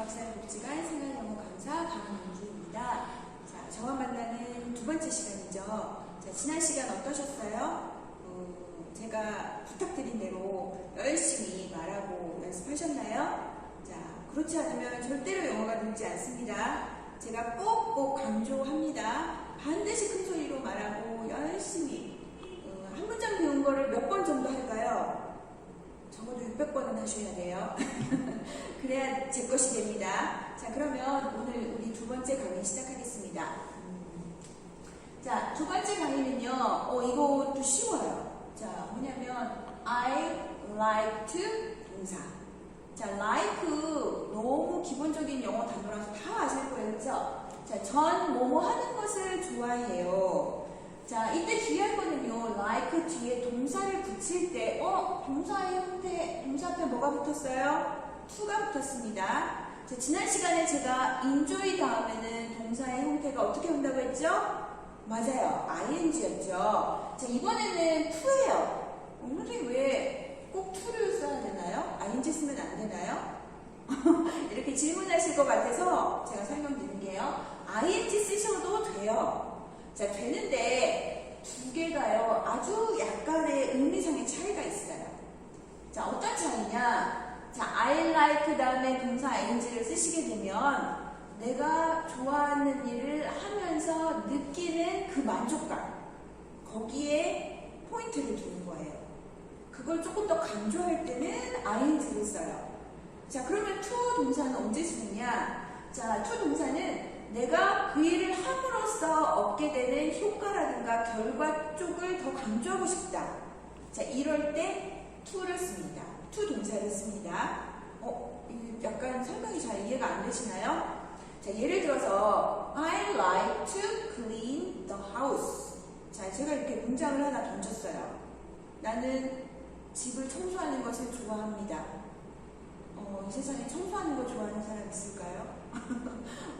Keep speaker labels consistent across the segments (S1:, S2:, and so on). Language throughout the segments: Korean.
S1: 중학생복지관 생활영어 강사 강민기입니다. 자, 저와 만나는 두 번째 시간이죠. 자, 지난 시간 어떠셨어요? 어, 제가 부탁드린 대로 열심히 말하고 연습하셨나요? 자, 그렇지 않으면 절대로 영어가 늘지 않습니다. 제가 꼭꼭 강조합니다. 반드시 큰 소리로 말하고 열심히 어, 한 문장 배운 거를 몇 번 정도 할까요? 적어도 600번은 하셔야 돼요. 그래야 제 것이 됩니다. 자, 그러면 오늘 우리 두 번째 강의 시작하겠습니다. 음. 자, 두 번째 강의는요, 어, 이것도 쉬워요. 자, 뭐냐면, I like to 동사. 자, like 너무 기본적인 영어 단어라서 다 아실 거예요. 그죠? 자, 전 뭐뭐 하는 것을 좋아해요. 자, 이때 주의할 거는요, like 뒤에 동사를 붙일 때, 어, 동사의 형태, 동사 앞에 뭐가 붙었어요? to가 붙었습니다. 자, 지난 시간에 제가 enjoy 다음에는 동사의 형태가 어떻게 온다고 했죠? 맞아요. ing였죠. 자, 이번에는 to예요. 오늘이 왜 꼭 to를 써야 되나요? ing 쓰면 안 되나요? 이렇게 질문하실 것 같아서 제가 설명드릴게요. ing 쓰셔도 돼요. 자, 되는데 두 개가요, 아주 약간의 의미상의 차이가 있어요. 자, 어떤 차이냐? 자, I like 다음에 동사 ing를 쓰시게 되면 내가 좋아하는 일을 하면서 느끼는 그 만족감, 거기에 포인트를 두는 거예요. 그걸 조금 더 강조할 때는 ing를 써요. 자, 그러면 to 동사는 언제 쓰느냐? 자, to 동사는 내가 그 일을 함으로써 얻게 되는 효과라든가 결과 쪽을 더 강조하고 싶다. 자, 이럴 때 to를 씁니다. to 동사를 씁니다. 어, 이 약간 설명이 잘 이해가 안 되시나요? 자, 예를 들어서 I like to clean the house. 자, 제가 이렇게 문장을 하나 던졌어요. 나는 집을 청소하는 것을 좋아합니다. 어, 이 세상에 청소하는 거 좋아하는 사람 있을까요?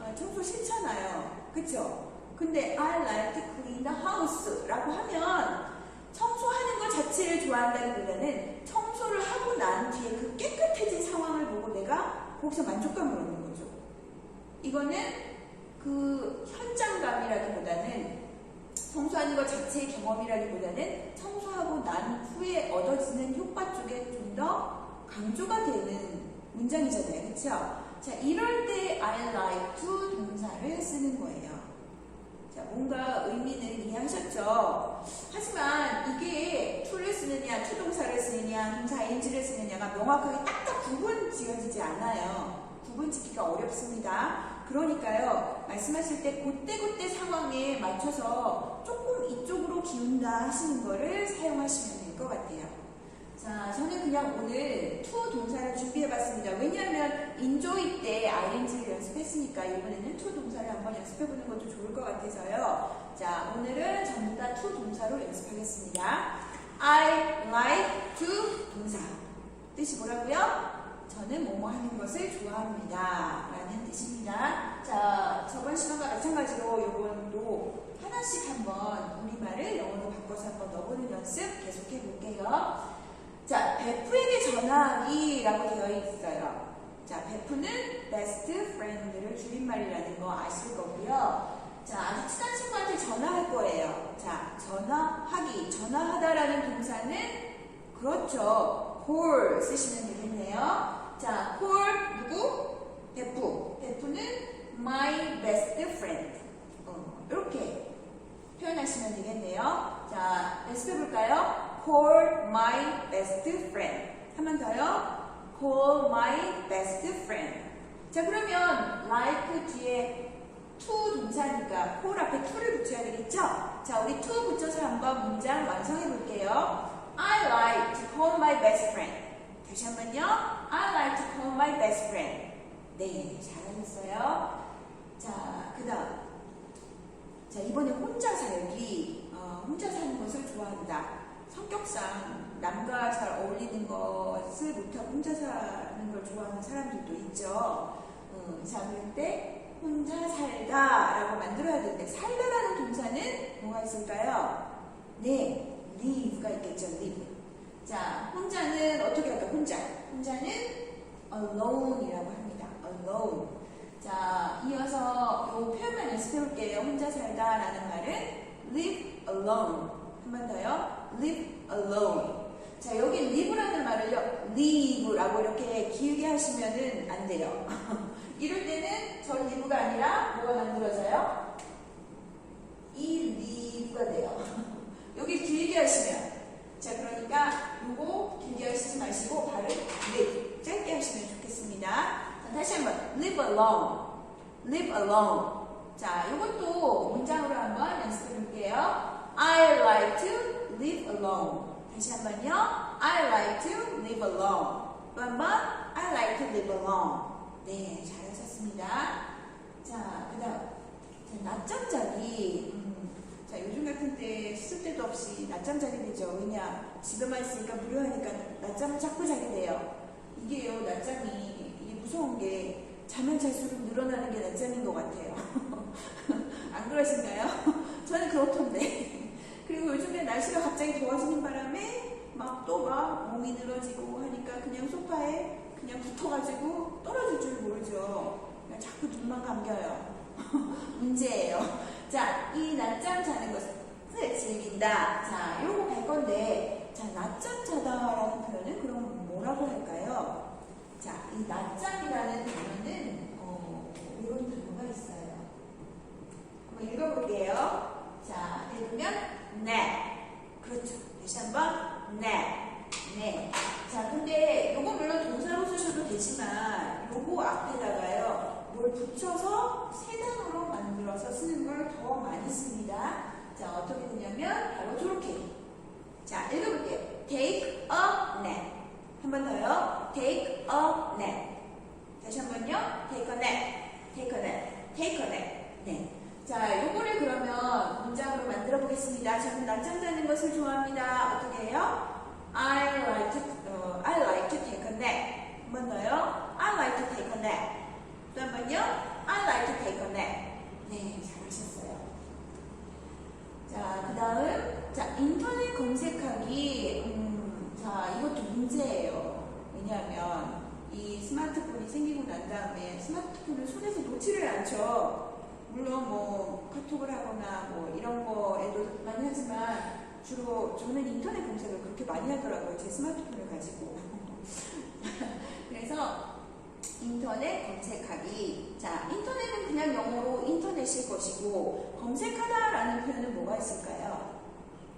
S1: 아, 청소 싫잖아요. 그쵸? 근데 I like to clean the house 라고 하면 청소하는 것 자체를 좋아한다기보다는 청소를 하고 난 뒤에 그 깨끗해진 상황을 보고 내가 거기서 만족감을 얻는 거죠. 이거는 그 현장감이라기보다는 청소하는 것 자체의 경험이라기보다는 청소하고 난 후에 얻어지는 효과 쪽에 좀 더 강조가 되는 문장이잖아요. 그쵸? 자, 이럴 때 I like to 동사를 쓰는 거예요. 자, 뭔가 의미는 이해하셨죠? 하지만 이게 to를 쓰느냐, to 동사를 쓰느냐, 동사 ing를 쓰느냐가 명확하게 딱딱 구분 지어지지 않아요. 구분 짓기가 어렵습니다. 그러니까요, 말씀하실 때 그때그때 상황에 맞춰서 조금 이쪽으로 기운다 하시는 거를 사용하시면 될 것 같아요. 자, 저는 그냥 오늘 to 동사를 준비해봤습니다. 왜냐하면 enjoy 때 ing를 연습했으니까 이번에는 to 동사를 한번 연습해보는 것도 좋을 것 같아서요. 자, 오늘은 전부 다 to 동사로 연습하겠습니다. I like to 동사. 뜻이 뭐라고요? 저는 뭐뭐 하는 것을 좋아합니다. 라는 뜻입니다. 자, 저번 시간과 마찬가지로 이번도 하나씩 한번 우리말을 영어로 바꿔서 한번 넣어보는 연습 계속해 볼게요. 자, 베프에게 전화하기라고 되어 있어요. 자, 베프는 best friend를 줄임말이라는 거 아실 거고요. 자, 아주 친한 친구한테 전화할 거예요. 자, 전화하기, 전화하다라는 동사는 그렇죠. call 쓰시면 되겠네요. 자, call 누구? 베프. 베프는 my best friend. 어, 이렇게 표현하시면 되겠네요. 자, 연습해볼까요? call my best friend. 한 번 더요. call my best friend. 자, 그러면 like 뒤에 to 동사니까 call 앞에 to를 붙여야 되겠죠? 자, 우리 to 붙여서 한번 문장 완성해 볼게요. I like to call my best friend. 다시 한번요. I like to call my best friend. 네, 잘하셨어요. 자, 그 다음. 자, 이번에 혼자 살기. 어, 혼자 사는 것을 좋아한다. 성격상 남과 잘 어울리는 것을 못하고 혼자 사는 걸 좋아하는 사람들도 있죠. 음, 자, 때 혼자 살다 라고 만들어야 되는데 살다라는 동사는 뭐가 있을까요? 네, live가 있겠죠, live. 자, 혼자는 어떻게 할까요? 혼자. 혼자는 alone이라고 합니다. alone. 자, 이어서 요 표현만 연습해 볼게요. 혼자 살다 라는 말은 live alone. 한 번 더요. live alone. 자, 여기 live라는 말을요, live라고 이렇게 길게 하시면은 안 돼요. 이럴 때는 저 live가 아니라 뭐가 만들어져요? 이 live가 돼요. 여기 길게 하시면. 자, 그러니까 요거 길게 하시지 마시고 발을 live, 짧게 하시면 좋겠습니다. 자, 다시 한번 live alone. live alone. 자, 이것도 문장으로 한번 연습해 볼게요. I like to live alone. 다시 한번요. I like to live alone. 또 한번 I like to live alone. 네, 잘하셨습니다. 자, 그 다음 낮잠 자기. 음, 자, 요즘 같은 때 쓸데도 없이 낮잠 자게 되죠. 왜냐? 집에만 있으니까 무료하니까 낮잠을 자꾸 자게 돼요. 이게요, 낮잠이 이게 무서운 게 자면 잘수록 늘어나는 게 낮잠인 것 같아요. 안 그러신가요? 저는 그렇던데. 그리고 요즘에 날씨가 갑자기 더워지는 바람에 막또막 몸이 늘어지고 하니까 그냥 소파에 그냥 붙어가지고 떨어질 줄 모르죠. 그냥 자꾸 눈만 감겨요. 문제예요. 자, 이 낮잠 자는 것을 즐긴다. 자, 요거 갈 건데, 자, 낮잠 자다라는 표현은 그럼 뭐라고 할까요? 자, 이 낮잠이라는 단어는 어, 이런 단어가 있어요. 한번 읽어볼게요. 자, 읽으면 nap. 그렇죠. 다시 한번 nap. 네. 자, 근데 요거 물론 동사로 쓰셔도 되지만 요거 앞에다가요. 뭘 붙여서 세 단어로 만들어서 쓰는 걸 더 많이 씁니다. 자, 어떻게 되냐면 바로 저렇게. 자, 읽어볼게요. take a nap. 한 번 더요. take a nap. 다시 한 번요. take a nap. take a nap. take a nap. 네. 자, 요거를 그러면 문장으로 만들어 보겠습니다. 저는 낮잠 자는 것을 좋아합니다. 어떻게 해요? I like to, 어, I like to take a nap. 한 번 더요. I like to take a nap. 또 한 번요. I like to take a nap. 네, 잘하셨어요. 자, 그 다음, 자, 인터넷 검색하기. 음, 자, 이것도 문제예요. 왜냐하면 이 스마트폰이 생기고 난 다음에 스마트폰을 손에서 놓지를 않죠. 물론 뭐 카톡을 하거나 뭐 이런 거에도 많이 하지만 주로 저는 인터넷 검색을 그렇게 많이 하더라고요. 제 스마트폰을 가지고. 그래서 인터넷 검색하기. 자, 인터넷은 그냥 영어로 인터넷일 것이고 검색하다라는 표현은 뭐가 있을까요?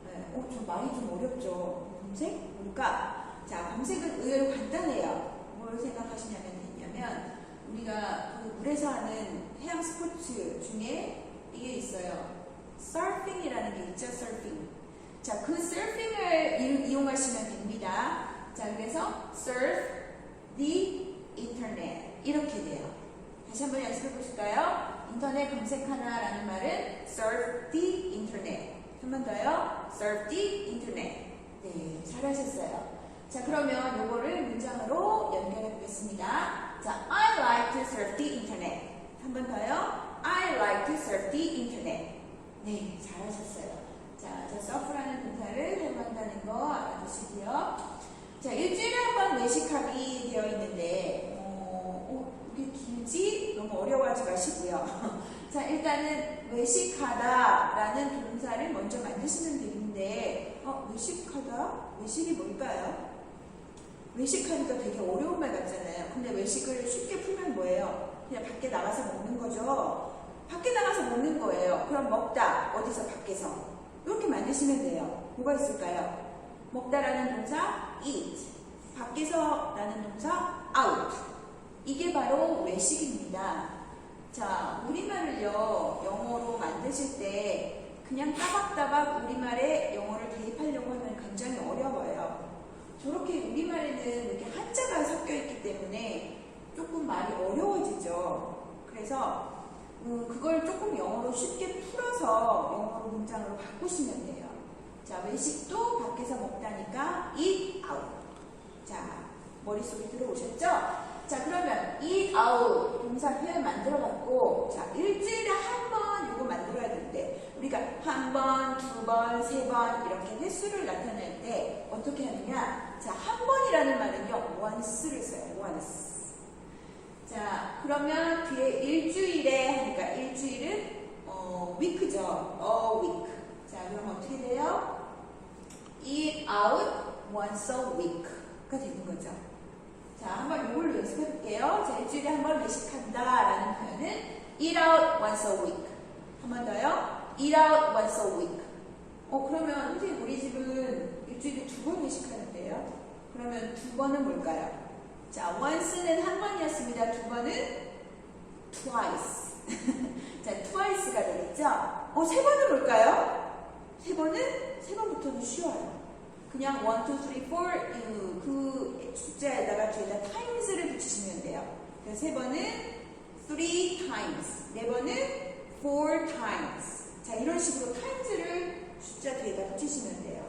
S1: 네, 어, 좀 말이 좀 어렵죠. 검색? 뭘까? 자, 검색은 의외로 간단해요. 뭘 생각하시냐면 우리가 그 물에서 하는 해양 스포츠 중에 이게 있어요. 서핑이라는 게 있죠, 서핑. 자, 그 서핑을 이- 이용하시면 됩니다. 자, 그래서 surf the internet 이렇게 돼요. 다시 한번 연습해 보실까요? 인터넷 검색하나라는 말은 surf the internet. 한 번 더요. surf the internet. 네, 잘하셨어요. 자, 그러면 요거를 문장으로 연결해 보겠습니다. 자, I like to surf the internet. 한 번 더요. I like to surf the internet. 네, 잘하셨어요. 자, 저 서프라는 동사를 사용한다는 거 알아두시고요. 자, 일주일에 한 번 외식하기 되어 있는데, 어, 어, 이게 길지? 너무 어려워하지 마시고요. 자, 일단은 외식하다라는 동사를 먼저 만드시면 되는데, 어, 외식하다? 외식이 뭘까요? 외식하니까 되게 어려운 말 같잖아요. 근데 외식을 쉽게 풀면 뭐예요? 그냥 밖에 나가서 먹는 거죠. 밖에 나가서 먹는 거예요. 그럼 먹다. 어디서? 밖에서. 이렇게 만드시면 돼요. 뭐가 있을까요? 먹다라는 동사 eat. 밖에서 라는 동사 out. 이게 바로 외식입니다. 자, 우리말을요, 영어로 만드실 때 그냥 따박따박 우리말에 영어를 대입하려고 하면 굉장히 어려워요. 저렇게 우리말에는 이렇게 한자가 섞여 있기 때문에 조금 말이 어려워지죠. 그래서 음, 그걸 조금 영어로 쉽게 풀어서 영어로 문장으로 바꾸시면 돼요. 자, 외식도 밖에서 먹다니까 eat out. 자, 머릿속에 들어오셨죠? 자, 그러면 eat out 동사 표현 만들어봤고, 자, 일주일에 한 번 이거 만들어야 되는데, 우리가 한 번, 두 번, 세 번 이렇게 횟수를 나타낼 때 어떻게 하느냐? 자, 한 번이라는 말은요, once를 써요. once. 자, 그러면 뒤에 일주일에 하니까 일주일은 어, week죠. a week. 자, 그럼 어떻게 돼요? eat out once a week가 되는 거죠. 자, 한번 이걸로 연습해 볼게요. 자, 일주일에 한 번 외식한다 라는 표현은 eat out once a week. 한 번 더요. Eat out once a week. 어, 그러면 선생님 우리 집은 일주일에 두 번 외식하는데요. 그러면 두 번은 뭘까요? 자, once는 한 번이었습니다. 두 번은 twice. 자, twice가 되겠죠? 어, 세 번은 뭘까요? 세 번은 세 번부터는 쉬워요. 그냥 1, 2, 3, 4, 그, 그 숫자에다가 뒤에다 times를 붙이시면 돼요. 그래서 세 번은 three times, 네 번은 four times. 자, 이런 식으로 times를 숫자 뒤에다 붙이시면 돼요.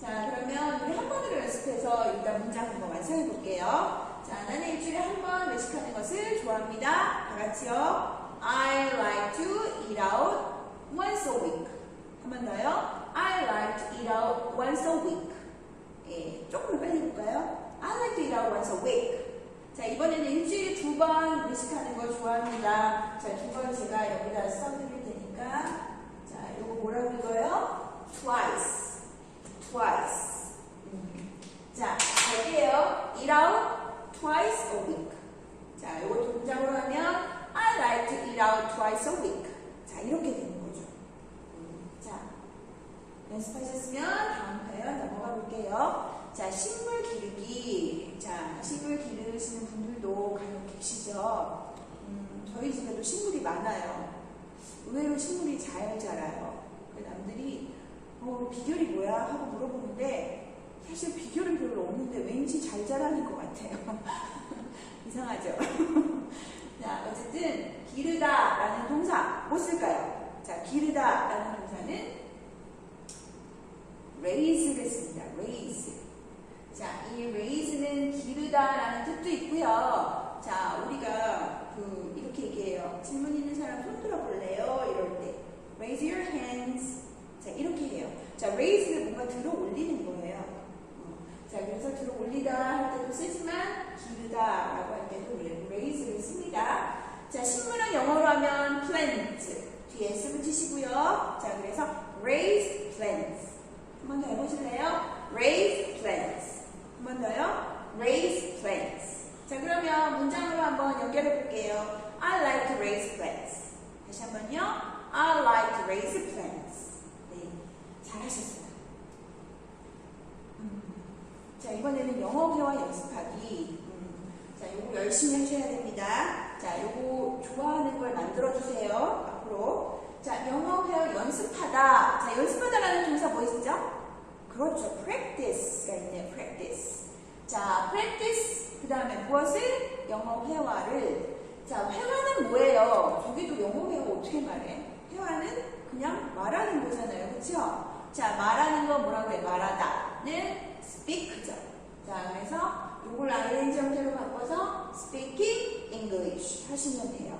S1: 자, 그러면 우리 한 번으로 연습해서 일단 문장 한번 완성해 볼게요. 자, 나는 일주일에 한 번 외식하는 것을 좋아합니다. 다 같이요. I like to eat out once a week. 한 번 더요. I like to eat out once a week. 예, 조금 더 빨리 해볼까요? I like to eat out once a week. 자, 이번에는 일주일에 두 번 외식하는 걸 좋아합니다. 자, 두 번 제가 여기다 써드릴 테니까. 자, 이거 뭐라고 읽어요? Twice. Twice. 음. 자, 갈게요. Eat out twice a week. 자, 이거 동작으로 하면 I like to eat out twice a week. 자, 이렇게 되는 거죠. 음, 자, 연습하셨으면 다음 표현 넘어가 볼게요. 자, 식물 기르기. 자, 식물 기르시는 분들도 간혹 계시죠? 음, 저희 집에도 식물이 많아요. 의외로 식물이 잘 자라요. 그 남들이 어, 비결이 뭐야? 하고 물어보는데 사실 비결은 별로 없는데 왠지 잘 자라는 것 같아요. 이상하죠? 자, 어쨌든 기르다 라는 동사 뭐 쓸까요? 자, 기르다 라는 동사는 raise를 씁니다. raise. 자, 이 raise는 기르다 라는 뜻도 있고요. 자, 우리가 그 이렇게 얘기해요. 질문 있는 사람 손 들어볼래요? 이럴 때 raise your hands. 자, 이렇게 해요. 자, raise는 뭔가 들어 올리는 거예요. 어, 자, 그래서 들어 올리다 할 때도 쓰지만 기르다 라고 할 때도 raise를 씁니다. 자, 식물은 영어로 하면 plant. 뒤에 S 붙이시고요. 자, 그래서 raise plants. 한번 더 해보실래요? raise plants. 한번 더요. raise plants. 자, 그러면 문장으로 한번 연결해 볼게요. I like to raise plants. 다시 한 번요. I like to raise plants. 네, 잘하셨어요. 음. 자, 이번에는 영어 회화 연습하기. 음. 자, 요거 열심히 하셔야 됩니다. 자, 요거 좋아하는 걸 만들어주세요. 앞으로. 자, 영어 회화 연습하다. 자, 연습하다라는 동사 뭐 있죠? 그렇죠. practice가 있네요. practice. 자, practice. 그 다음에 무엇을? 영어 회화를. 자, 회화는 뭐예요? 저기도 영어 회화 어떻게 말해? 회화는 그냥 말하는 거잖아요. 그쵸? 자, 말하는 거 뭐라고 해? 말하다는 speak죠. 자, 그래서 이걸 ing 형태로 바꿔서 speaking English 하시면 돼요.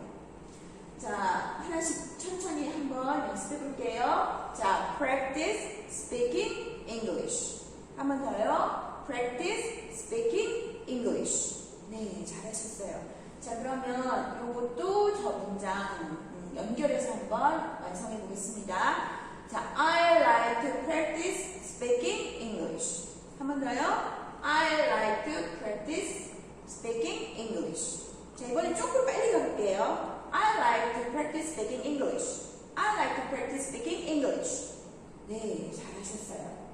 S1: 자, 하나씩 천천히 한번 연습해 볼게요. 자, practice speaking English. 한 번 더요. practice speaking English. 네, 잘하셨어요. 자, 그러면 이것도 저 문장 음, 연결해서 한번 완성해 보겠습니다. 자, I like to practice speaking English. 한 번 더요. I like to practice speaking English. 자, 이번엔 조금 빨리 가볼게요. I like to practice speaking English. I like to practice speaking English. 네, 잘하셨어요.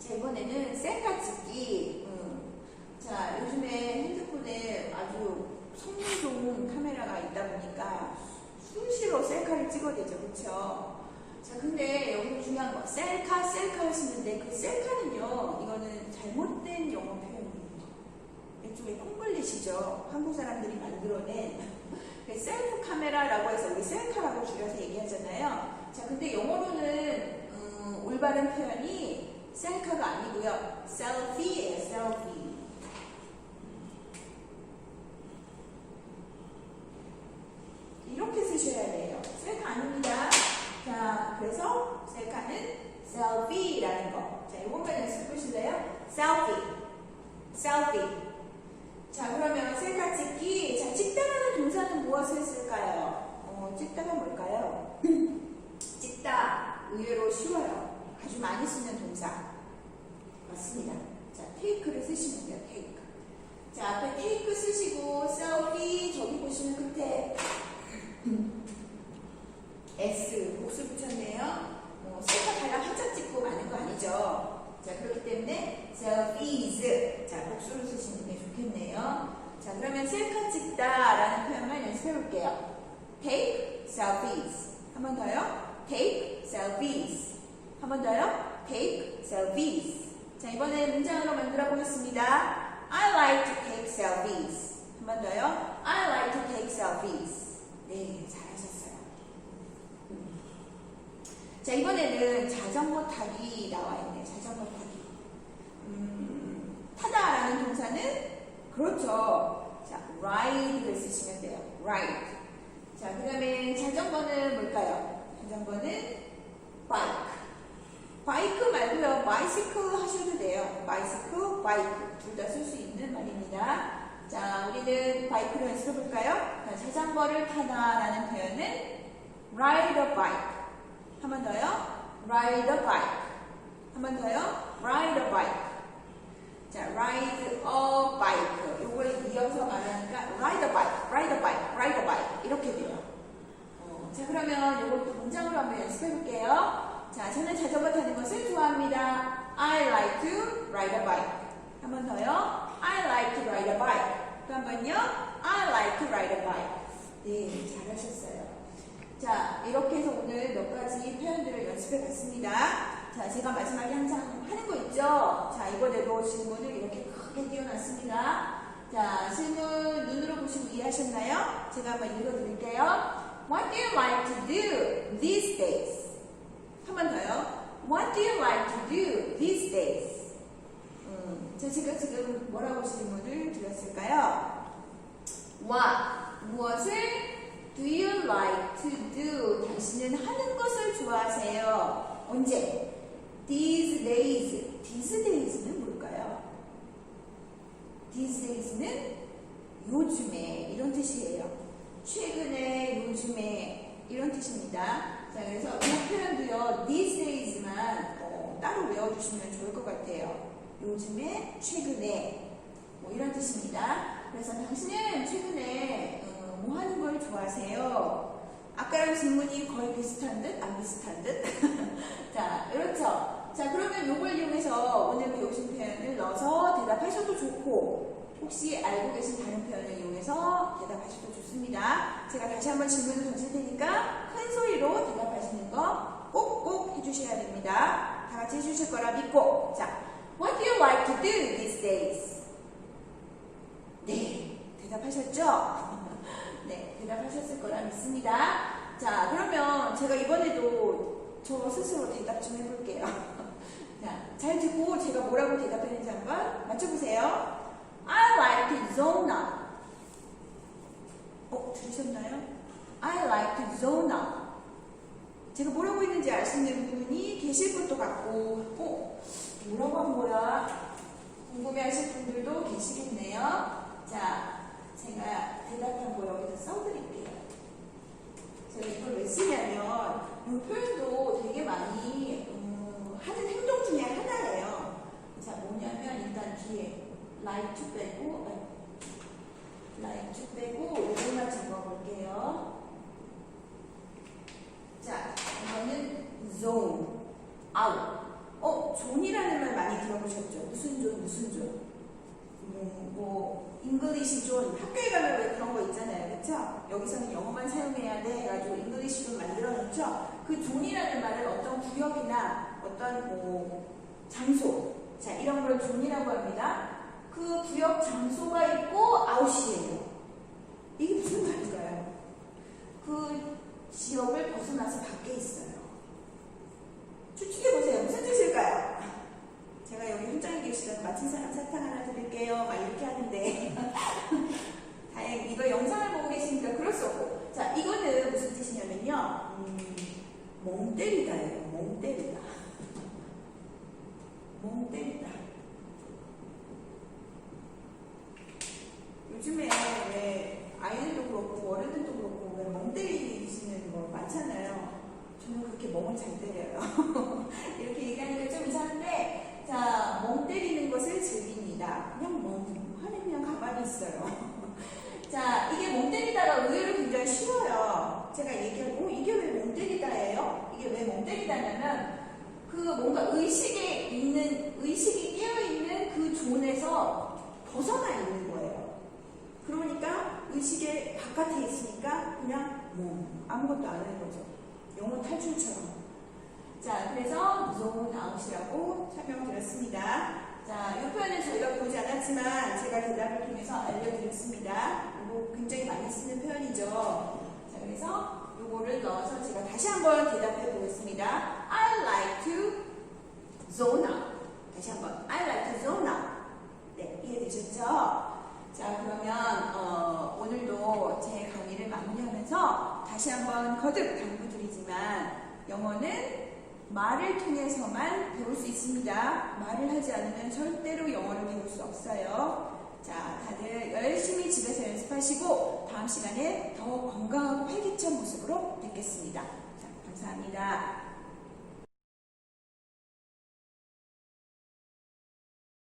S1: 자, 이번에는 셀카 찍기. 음. 자, 요즘에 핸드폰에 아주 성능 좋은 카메라가 있다 보니까 수시로 셀카를 찍어야 되죠. 그쵸? 자, 근데 여기 중요한 거, 셀카, 셀카 하시는데 그 셀카는요, 이거는 잘못된 영어 표현이에요. 이쪽에 콩글리시죠. 한국 사람들이 만들어낸 그 셀프 카메라라고 해서 우리 셀카라고 줄여서 얘기하잖아요. 자, 근데 영어로는 음, 올바른 표현이 셀카가 아니고요. 셀피예요, 셀피. 이렇게 쓰셔야 돼요. 셀카 아닙니다. 자, 그래서 셀카는 셀피라는 거. 자, 이것까지 연습해 보실래요? 셀피. 셀피. 자, 그러면 셀카 찍기. 자, 찍다라는 동사는 무엇을 쓸까요? 어, 어, 찢다가 뭘까요? 찢다 의외로 쉬워요. 아주 많이 쓰는 동사 맞습니다. 자, 테이크를 쓰시면 돼요. 테이크. 자, 앞에 테이크 쓰시고 셀피 저기 보시면 끝에 S 복수 붙였네요. 뭐 셀카 달랑 한자 찍고 많은 거 아니죠? 자, 그렇기 때문에 selfies 자, 복수를 쓰시는 게 좋겠네요. 자, 그러면 셀카 찍다라는 표현만 연습해 볼게요. take selfies. 한 번 더요. take selfies. 한 번 더요. take selfies. 자, 이번에 문장으로 만들어 보겠습니다. I like to take selfies. 한 번 더요. I like to take selfies. 네, 잘하셨어요. 음. 자, 이번에는 자전거 타기 나와 있네. 자전거 타기. 음, 타다라는 동사는 그렇죠. 자, ride를 쓰시면 돼요. ride. 자, 그 다음에 자전거는 뭘까요? 자전거는 bike. 바이크 bicycle 하셔도 돼요. bicycle, bike. 둘다 쓸 수 있는 말입니다. 자, 우리는 바이크로 연습해 볼까요? 자, 자전거를 타다라는 표현은 ride a bike. 한 번 더요. ride a bike. 한 번 더요. ride a bike. 자, ride a bike. 요걸 이어서 말하니까 ride a bike, ride a bike, ride a bike. 이렇게 돼요. 어, 자, 그러면 요것도 문장으로 한번 연습해 볼게요. 자, 저는 자전거 타는 것을 좋아합니다. I like to ride a bike. 한 번 더요. I like to ride a bike. 또 한 번요. I like to ride a bike. 네, 잘하셨어요. 자, 이렇게 해서 오늘 몇 가지 표현들을 연습해 봤습니다. 자, 제가 마지막에 항상 하는 거 있죠? 자, 이번에도 질문을 이렇게 크게 띄워놨습니다. 자, 질문 눈으로 보시고 이해하셨나요? 제가 한번 읽어드릴게요. What do you like to do these days? 한 번 더요. What do you like to do these days? 음, 자, 제가 지금 뭐라고 질문을 드렸을까요? What? 무엇을 do you like to do? 당신은 하는 것을 좋아하세요. 언제? These days. These days는 뭘까요? These days는 요즘에 이런 뜻이에요. 최근에, 요즘에 이런 뜻입니다. 자, 그래서 이 표현도요, these days만 어, 따로 외워주시면 좋을 것 같아요. 요즘에, 최근에, 뭐 이런 뜻입니다. 그래서 당신은 최근에 어, 뭐 하는 걸 좋아하세요? 아까랑 질문이 거의 비슷한 듯, 안 비슷한 듯. 자, 그렇죠. 자, 그러면 요걸 이용해서 오늘 배우신 표현을 넣어서 대답하셔도 좋고, 혹시 알고 계신 다른 표현을 이용해서 대답하셔도 좋습니다. 제가 다시 한번 질문을 던질 테니까 큰 소리로 대답하시는 거 꼭꼭 해주셔야 됩니다. 다 같이 해주실 거라 믿고. 자, What do you like to do these days? 네, 대답하셨죠? 네, 대답하셨을 거라 믿습니다. 자, 그러면 제가 이번에도 저 스스로 대답 좀 해볼게요. 자, 잘 듣고 제가 뭐라고 대답했는지 한번 맞춰보세요. I like to zone out. 어, 들으셨나요? I like to zone out. 제가 뭐라고 했는지 아시는 분이 계실 것도 같고, 어, 뭐라고 한 거야? 궁금해 하실 분들도 계시겠네요. 자, 제가 대답한 거 여기다 써드릴게요. 제가 이걸 왜 쓰냐면, 이 표현도 되게 많이 음, 하는 행동 중에 하나예요. 자, 뭐냐면, 일단 뒤에 like to 빼고, 아, like to 빼고, 이것만 적어볼게요. 자, 이거는 zone, out. 어, 존이라는 말 많이 들어보셨죠? 무슨 존, 무슨 존? 뭐, 뭐, 잉글리시 존. 학교에 가면 왜 그런 거 있잖아요. 그쵸? 여기서는 영어만 사용해야 돼. 해가지고 잉글리시 존 만들어 놓죠? 그 존이라는 말은 어떤 구역이나 어떤 뭐, 장소. 자, 이런 걸 존이라고 합니다. 그 구역 장소가 있고 아웃이에요. 이게 무슨 말일까요? 그 지역을 벗어나서 밖에 있어요. 몸을 잘 때려요. 이렇게 얘기하니까 좀 이상한데, 자, 몸 때리는 것을 즐깁니다. 그냥 몸, 화는 그냥 가만히 있어요. 자, 이게 몸 때리다가 의외로 굉장히 쉬워요. 제가 얘기하고, 이게 왜 몸 때리다예요? 이게 왜 몸 때리다냐면, 그 뭔가 의식에 있는, 의식이 깨어있는 그 존에서 벗어나 있는 거예요. 그러니까 의식의 바깥에 있으니까 그냥 몸, 아무것도 안 하는 거죠. 영어 탈출처럼. 자, 그래서 zone out이라고 설명드렸습니다. 자, 이 표현은 저희가 보지 않았지만 제가 대답을 통해서 알려드렸습니다. 이거 굉장히 많이 쓰는 표현이죠. 자, 그래서 이거를 넣어서 제가 다시 한번 대답해 보겠습니다. I like to zone out. 다시 한번. I like to zone out. 네, 이해되셨죠? 자, 그러면 어, 오늘도 제 강의를 마무리하면서 다시 한번 거듭 당부 드리지만 영어는 말을 통해서만 배울 수 있습니다. 말을 하지 않으면 절대로 영어를 배울 수 없어요. 자, 다들 열심히 집에서 연습하시고 다음 시간에 더 건강하고 활기찬 모습으로 뵙겠습니다. 자, 감사합니다.